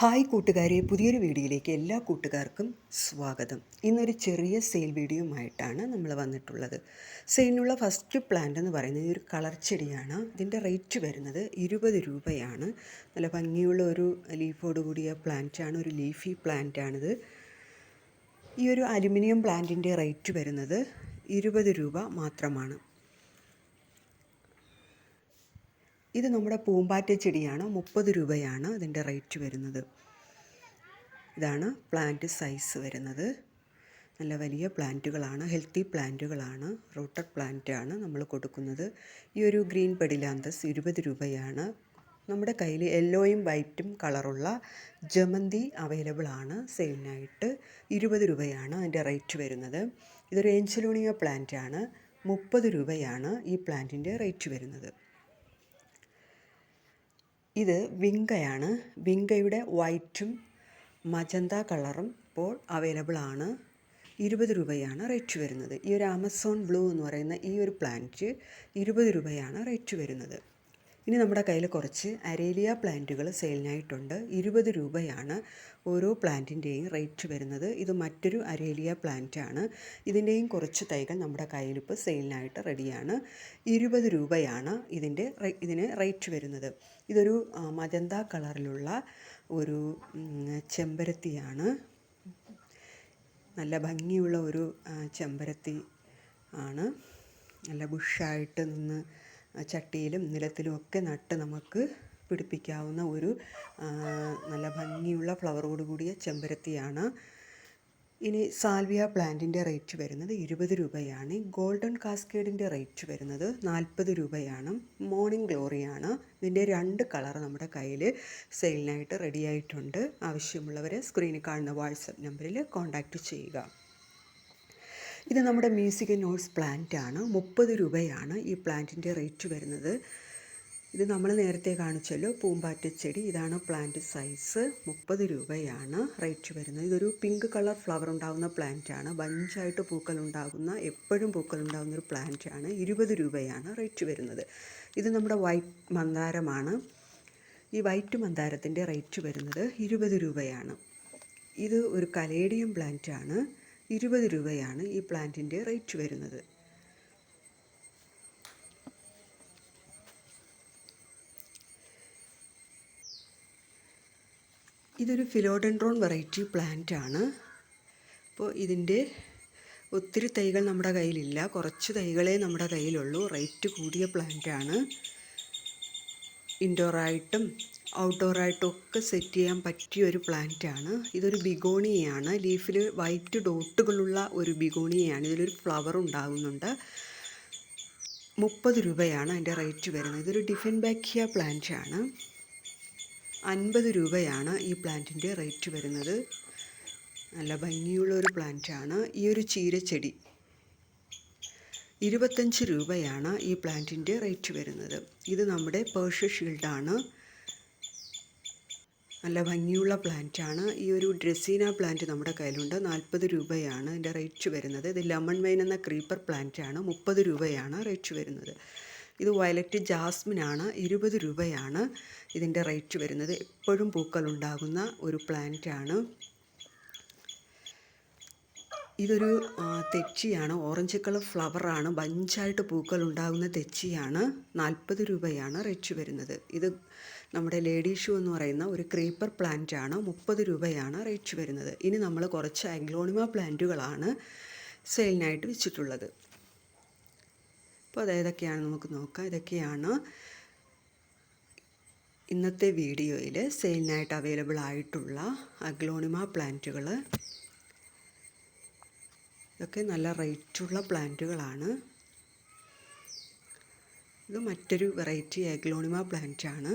Hi കൂട്ടുകാരെ പുതിയൊരു വീഡിയോയിലേക്ക് എല്ലാ കൂട്ടുകാർക്കും സ്വാഗതം. ഇന്നൊരു ചെറിയ സെയിൽ വീഡിയോയുമായിട്ടാണ് നമ്മൾ വന്നിട്ടുള്ളത്. സെയിലിനുള്ള ഫസ്റ്റ് പ്ലാന്റ് എന്ന് പറയുന്നത് ഒരു കളർ ചെടിയാണ്. ഇതിന്റെ റേറ്റ് വരുന്നത് ഇരുപത് രൂപയാണ്. നല്ല ഭംഗിയുള്ള ഒരു ലീഫോട് കൂടിയ പ്ലാന്റാണ് ഒരു ലീഫി പ്ലാന്റാണിത്. ഈ ഒരു അലുമിനിയം പ്ലാന്റിന്റെ റേറ്റ് വരുന്നത് ഇരുപത് രൂപ മാത്രമാണ്. ഇത് നമ്മുടെ പൂമ്പാറ്റ ചെടിയാണ്. മുപ്പത് രൂപയാണ് ഇതിന്റെ റേറ്റ് വരുന്നത്. ഇതാണ് പ്ലാന്റ് സൈസ് വരുന്നത്. നല്ല വലിയ പ്ലാന്റുകളാണ് ഹെൽത്തി പ്ലാന്റുകളാണ് റൂട്ടഡ് പ്ലാന്റ് ആണ് നമ്മൾ കൊടുക്കുന്നത്. ഈ ഒരു ഗ്രീൻ പെഡിലാന്തസ് ഇരുപത് രൂപയാണ്. നമ്മുടെ കയ്യിൽ യെല്ലോയും വൈറ്റും കളറുള്ള ജമന്തി അവൈലബിൾ ആണ്. സെയിലിനായിട്ട് ഇരുപത് രൂപയാണ് അതിന്റെ റേറ്റ് വരുന്നത്. ഇതൊരു ഏഞ്ചലോണിയ പ്ലാന്റ് ആണ് മുപ്പത് രൂപയാണ് ഈ പ്ലാന്റിന്റെ റേറ്റ് വരുന്നത്. ഇത് വിങ്കയാണ്. വിങ്കയുടെ വൈറ്റും മജന്ത കളറും ഇപ്പോൾ അവൈലബിൾ ആണ്. ഇരുപത് രൂപയാണ് റേറ്റ് വരുന്നത്. ഈ ഒരു ആമസോൺ ബ്ലൂ എന്ന് പറയുന്ന ഈ ഒരു പ്ലാന്റ് ഇരുപത് രൂപയാണ് റേറ്റ് വരുന്നത്. ഇനി നമ്മുടെ കയ്യിൽ കുറച്ച് അരേലിയ പ്ലാന്റുകൾ സെയിലിനായിട്ടുണ്ട്. ഇരുപത് രൂപയാണ് ഓരോ പ്ലാന്റിന്റെയും റേറ്റ് വരുന്നത്. ഇത് മറ്റൊരു അരേലിയ പ്ലാന്റാണ്. ഇതിന്റെയും കുറച്ച് തൈകൾ നമ്മുടെ കയ്യിൽ കയ്യിലിപ്പോൾ സെയിലിനായിട്ട് റെഡിയാണ്. ഇരുപത് രൂപയാണ് ഇതിന്റെ ഇതിന് റേറ്റ് വരുന്നത്. ഇതൊരു മജന്ത കളറിലുള്ള ഒരു ചെമ്പരത്തിയാണ്. നല്ല ഭംഗിയുള്ള ഒരു ചെമ്പരത്തി ആണ്. നല്ല ബുഷായിട്ട് നിന്ന് ചട്ടിയിലും നിലത്തിലും ഒക്കെ നട്ട് നമുക്ക് പിടിപ്പിക്കാവുന്ന ഒരു നല്ല ഭംഗിയുള്ള ഫ്ലവറോട് കൂടിയ ചെമ്പരത്തിയാണ്. ഇനി സാൽവിയ പ്ലാന്റിന്റെ റേറ്റ് വരുന്നത് ഇരുപത് രൂപയാണ്. ഗോൾഡൻ കാസ്കേഡിന്റെ റേറ്റ് വരുന്നത് നാൽപ്പത് രൂപയാണ്. മോർണിംഗ് ഗ്ലോറിയാണ്. ഇതിന്റെ രണ്ട് കളർ നമ്മുടെ കയ്യിൽ സെയിലിനായിട്ട് റെഡിയായിട്ടുണ്ട് ആവശ്യമുള്ളവരെ സ്ക്രീനിൽ കാണുന്ന വാട്സപ്പ് നമ്പറിൽ കോൺടാക്റ്റ് ചെയ്യുക. ഇത് നമ്മുടെ മ്യൂസിക് നോട്ട്സ് പ്ലാന്റ് ആണ്. മുപ്പത് രൂപയാണ് ഈ പ്ലാന്റിന്റെ റേറ്റ് വരുന്നത്. ഇത് നമ്മൾ നേരത്തെ കാണിച്ചല്ലോ പൂമ്പാറ്റച്ചെടി ഇതാണ് പ്ലാന്റ് സൈസ് മുപ്പത് രൂപയാണ് റേറ്റ് വരുന്നത്. ഇതൊരു പിങ്ക് കളർ ഫ്ലവർ ഉണ്ടാകുന്ന പ്ലാന്റ് ആണ്. ബഞ്ചായിട്ട് പൂക്കൾ ഉണ്ടാകുന്ന എപ്പോഴും പൂക്കൾ ഉണ്ടാകുന്ന ഒരു പ്ലാന്റ് ആണ്. ഇരുപത് രൂപയാണ് റേറ്റ് വരുന്നത്. ഇത് നമ്മുടെ വൈറ്റ് മന്ദാരമാണ്. ഈ വൈറ്റ് മന്ദാരത്തിന്റെ റേറ്റ് വരുന്നത് ഇരുപത് രൂപയാണ്. ഇത് ഒരു കലേഡിയം പ്ലാന്റ് ആണ്. ഇരുപത് രൂപയാണ് ഈ പ്ലാന്റിന്റെ റേറ്റ് വരുന്നത്. ഇതൊരു ഫിലോഡൻഡ്രോൺ വെറൈറ്റി പ്ലാന്റ് ആണ്. അപ്പോൾ ഇതിന്റെ ഒത്തിരി തൈകൾ നമ്മുടെ കയ്യിലില്ല. കുറച്ച് തൈകളേ നമ്മുടെ കയ്യിലുള്ളൂ. റേറ്റ് കൂടിയ പ്ലാന്റ് ആണ്. ഇൻഡോറായിട്ടും ഔട്ട്ഡോറായിട്ടും ഒക്കെ സെറ്റ് ചെയ്യാൻ പറ്റിയ ഒരു പ്ലാന്റാണ്. ഇതൊരു ബിഗോണിയയാണ്. ലീഫിൽ വൈറ്റ് ഡോട്ടുകളുള്ള ഒരു ബിഗോണിയയാണ്. ഇതിലൊരു ഫ്ലവർ ഉണ്ടാകുന്നുണ്ട്. മുപ്പത് രൂപയാണ് അതിന്റെ റേറ്റ് വരുന്നത്. ഇതൊരു ഡിഫൻ ബാക്കിയ പ്ലാന്റാണ്. അൻപത് രൂപയാണ് ഈ പ്ലാന്റിന്റെ റേറ്റ് വരുന്നത്. നല്ല ഭംഗിയുള്ള ഒരു പ്ലാന്റാണ്. ഈ ഒരു ചീരച്ചെടി ഇരുപത്തഞ്ച് രൂപയാണ് ഈ പ്ലാന്റിന്റെ റേറ്റ് വരുന്നത്. ഇത് നമ്മുടെ പേർഷ്യ ഷീൽഡാണ്. നല്ല ഭംഗിയുള്ള പ്ലാന്റാണ്. ഈ ഒരു ഡ്രസീന പ്ലാന്റ് നമ്മുടെ കയ്യിലുണ്ട്. നാൽപ്പത് രൂപയാണ് ഇതിന്റെ റേറ്റ് വരുന്നത്. ഇത് ലെമൺ വൈൻ എന്ന ക്രീപ്പർ പ്ലാന്റാണ്. മുപ്പത് രൂപയാണ് റേറ്റ് വരുന്നത്. ഇത് വയലറ്റ് ജാസ്മിൻ ആണ്. ഇരുപത് രൂപയാണ് ഇതിന്റെ റേറ്റ് വരുന്നത്. എപ്പോഴും പൂക്കൾ ഉണ്ടാകുന്ന ഒരു പ്ലാന്റ് ആണ് ഇതൊരു തെച്ചിയാണ്. Orange colour ഫ്ലവറാണ്. ബഞ്ചായിട്ട് പൂക്കൾ ഉണ്ടാകുന്ന തെച്ചിയാണ്. നാൽപ്പത് രൂപയാണ് റേറ്റ് വരുന്നത്. ഇത് നമ്മുടെ ലേഡി ഷൂ എന്ന് പറയുന്ന ഒരു ക്രീപ്പർ പ്ലാന്റ് ആണ് മുപ്പത് രൂപയാണ് റേറ്റ് വരുന്നത്. ഇനി നമ്മൾ കുറച്ച് അഗ്ലോണിമ പ്ലാന്റുകളാണ് സെയിലിനായിട്ട് വെച്ചിട്ടുള്ളത്. അപ്പോൾ അത് ഏതൊക്കെയാണ് നമുക്ക് നോക്കാം. ഇതൊക്കെയാണ് ഇന്നത്തെ വീഡിയോയിൽ സെയിലിനായിട്ട് അവൈലബിൾ ആയിട്ടുള്ള അഗ്ലോണിമ പ്ലാന്റുകൾ ഇതൊക്കെ നല്ല റേറ്റുള്ള പ്ലാന്റുകളാണ്. ഇത് മറ്റൊരു വെറൈറ്റി പ്ലാന്റ് ആണ്.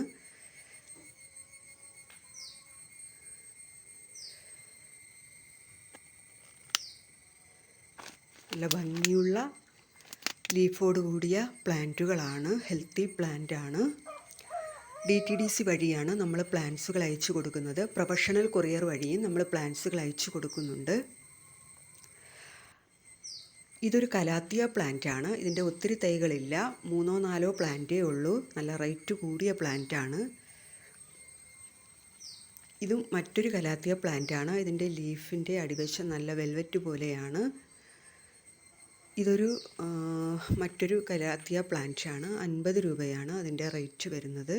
നല്ല ഭംഗിയുള്ള ലീഫോട് കൂടിയ പ്ലാന്റുകളാണ് ഹെൽത്തി പ്ലാന്റ് ആണ്. ഡി ടി ഡി സി വഴിയാണ് നമ്മൾ പ്ലാന്റ്സുകൾ അയച്ചു കൊടുക്കുന്നത്. പ്രൊഫഷണൽ കൊറിയർ വഴിയും നമ്മൾ പ്ലാന്റ്സുകൾ അയച്ചു കൊടുക്കുന്നുണ്ട്. ഇതൊരു കലാത്തിയ പ്ലാന്റ് ആണ് ഇതിന്റെ ഒത്തിരി തൈകളില്ല. മൂന്നോ നാലോ പ്ലാന്റേ ഉള്ളൂ. നല്ല റേറ്റ് കൂടിയ പ്ലാന്റ് ആണ് ഇതും മറ്റൊരു കലാത്തിയ ആണ് ഇതിന്റെ ലീഫിന്റെ അടിവശം നല്ല വെൽവെറ്റ് പോലെയാണ്. ഇതൊരു മറ്റൊരു കലാത്തിയ ആണ് അൻപത് രൂപയാണ് അതിന്റെ റേറ്റ് വരുന്നത്.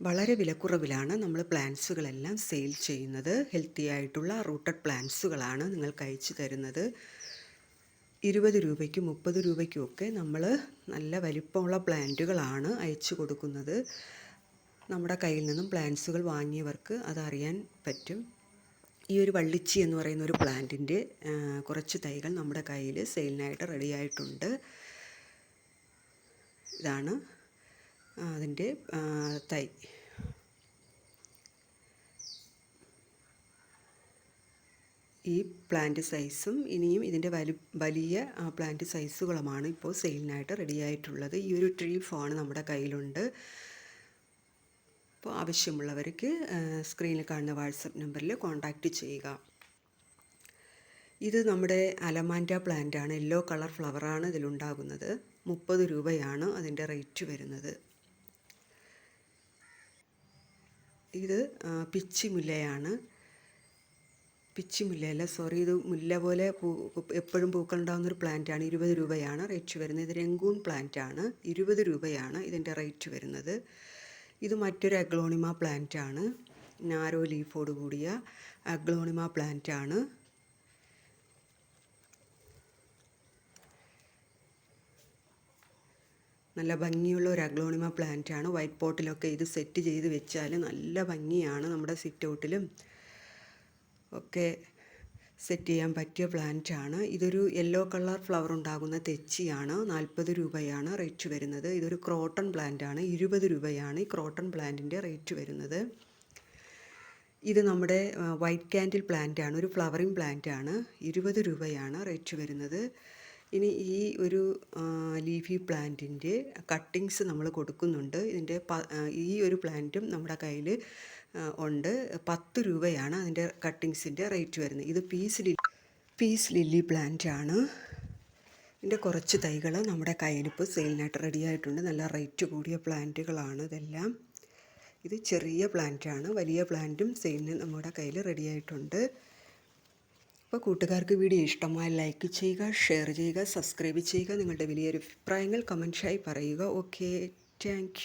വളരെ വിലക്കുറവിലാണ് നമ്മൾ പ്ലാന്റ്സുകളെല്ലാം സെയിൽ ചെയ്യുന്നത്. ഹെൽത്തി ആയിട്ടുള്ള റൂട്ടഡ് പ്ലാന്റ്സുകളാണ് നിങ്ങൾക്ക് അയച്ചു തരുന്നത്. ഇരുപത് രൂപയ്ക്കും മുപ്പത് രൂപയ്ക്കും ഒക്കെ നമ്മൾ നല്ല വലിപ്പമുള്ള പ്ലാന്റുകളാണ് അയച്ചു കൊടുക്കുന്നത്. നമ്മുടെ കയ്യിൽ നിന്നും പ്ലാന്റ്സുകൾ വാങ്ങിയവർക്ക് അതറിയാൻ പറ്റും. ഈ ഒരു വള്ളിച്ചി എന്ന് പറയുന്ന ഒരു പ്ലാന്റിന്റെ കുറച്ച് തൈകൾ നമ്മുടെ കയ്യിൽ സെയിലിനായിട്ട് റെഡിയായിട്ടുണ്ട് ഇതാണ് അതിന്റെ തൈ. ഈ പ്ലാന്റ് സൈസും ഇനിയും ഇതിന്റെ വലി വലിയ പ്ലാന്റ് സൈസുകളുമാണ് ഇപ്പോൾ സെയിലിനായിട്ട് റെഡി ആയിട്ടുള്ളത് ഈ ഒരു ട്രീ ഫോൺ നമ്മുടെ കയ്യിലുണ്ട്. അപ്പോൾ ആവശ്യമുള്ളവർക്ക് സ്ക്രീനിൽ കാണുന്ന വാട്സപ്പ് നമ്പറിൽ കോൺടാക്റ്റ് ചെയ്യുക. ഇത് നമ്മുടെ അലമാൻഡ പ്ലാന്റ് ആണ്. യെല്ലോ കളർ ഫ്ലവറാണ് ഇതിലുണ്ടാകുന്നത്. മുപ്പത് രൂപയാണ് അതിന്റെ റേറ്റ് വരുന്നത്. ഇത് പിച്ചി മുല്ലയാണ്. പിച്ചി മുല്ലയല്ല സോറി ഇത് മുല്ല പോലെ പൂ എപ്പോഴും പൂക്കളുണ്ടാകുന്നൊരു പ്ലാന്റാണ്. ഇരുപത് രൂപയാണ് റേറ്റ് വരുന്നത്. ഇത് രംഗൂൺ പ്ലാന്റ് ആണ് ഇരുപത് രൂപയാണ് ഇതിന്റെ റേറ്റ് വരുന്നത്. ഇത് മറ്റൊരു അഗ്ലോണിമ പ്ലാന്റ് ആണ് നാരോ ലീഫോട് കൂടിയ അഗ്ലോണിമ പ്ലാന്റ് നല്ല ഭംഗിയുള്ള ഒരു അഗ്ലോണിമ പ്ലാന്റ് ആണ്. വൈറ്റ് പോട്ടിലൊക്കെ ഇത് സെറ്റ് ചെയ്ത് വെച്ചാൽ നല്ല ഭംഗിയാണ് നമ്മുടെ സിറ്റ് ഔട്ടിലും. ഒക്കെ സെറ്റ് ചെയ്യാൻ പറ്റിയ പ്ലാന്റ് ആണ്. ഇതൊരു യെല്ലോ കളർ ഫ്ലവർ ഉണ്ടാകുന്ന തെച്ചിയാണ്. നാൽപ്പത് രൂപയാണ് റേറ്റ് വരുന്നത്. ഇതൊരു ക്രോട്ടൺ പ്ലാന്റ് ആണ്. ഇരുപത് രൂപയാണ് ഈ ക്രോട്ടൺ പ്ലാന്റിന്റെ റേറ്റ് വരുന്നത്. ഇത് നമ്മുടെ വൈറ്റ് കാൻഡിൽ പ്ലാന്റ് ആണ്. ഒരു ഫ്ലവറിങ് പ്ലാന്റ് ആണ്. ഇരുപത് രൂപയാണ് റേറ്റ് വരുന്നത്. ഇനി ഈ ഒരു ലീഫി പ്ലാന്റിന്റെ കട്ടിങ്സ് നമ്മൾ കൊടുക്കുന്നുണ്ട്. ഇതിന്റെ ഈ ഒരു പ്ലാന്റും നമ്മുടെ കയ്യിൽ ഉണ്ട്. പത്ത് രൂപയാണ് അതിന്റെ കട്ടിങ്സിന്റെ റേറ്റ് വരുന്നത്. ഇത് പീസ് ലി പീസ് ലില്ലി ആണ്. ഇതിന്റെ കുറച്ച് തൈകൾ നമ്മുടെ കയ്യിലിപ്പോൾ സെയിലിനായിട്ട് റെഡി ആയിട്ടുണ്ട്. നല്ല റേറ്റ് കൂടിയ പ്ലാന്റുകളാണ് ഇതെല്ലാം. ഇത് ചെറിയ പ്ലാന്റാണ് വലിയ പ്ലാന്റും സെയിലിന് നമ്മുടെ കയ്യിൽ റെഡി ആയിട്ടുണ്ട്. അപ്പോൾ കൂട്ടുകാർക്ക് വീഡിയോ ഇഷ്ടമായി ലൈക്ക് ചെയ്യുക ഷെയർ ചെയ്യുക സബ്സ്ക്രൈബ് ചെയ്യുക നിങ്ങളുടെ വലിയൊരു അഭിപ്രായങ്ങൾ കമന്റായി പറയുക. Okay thank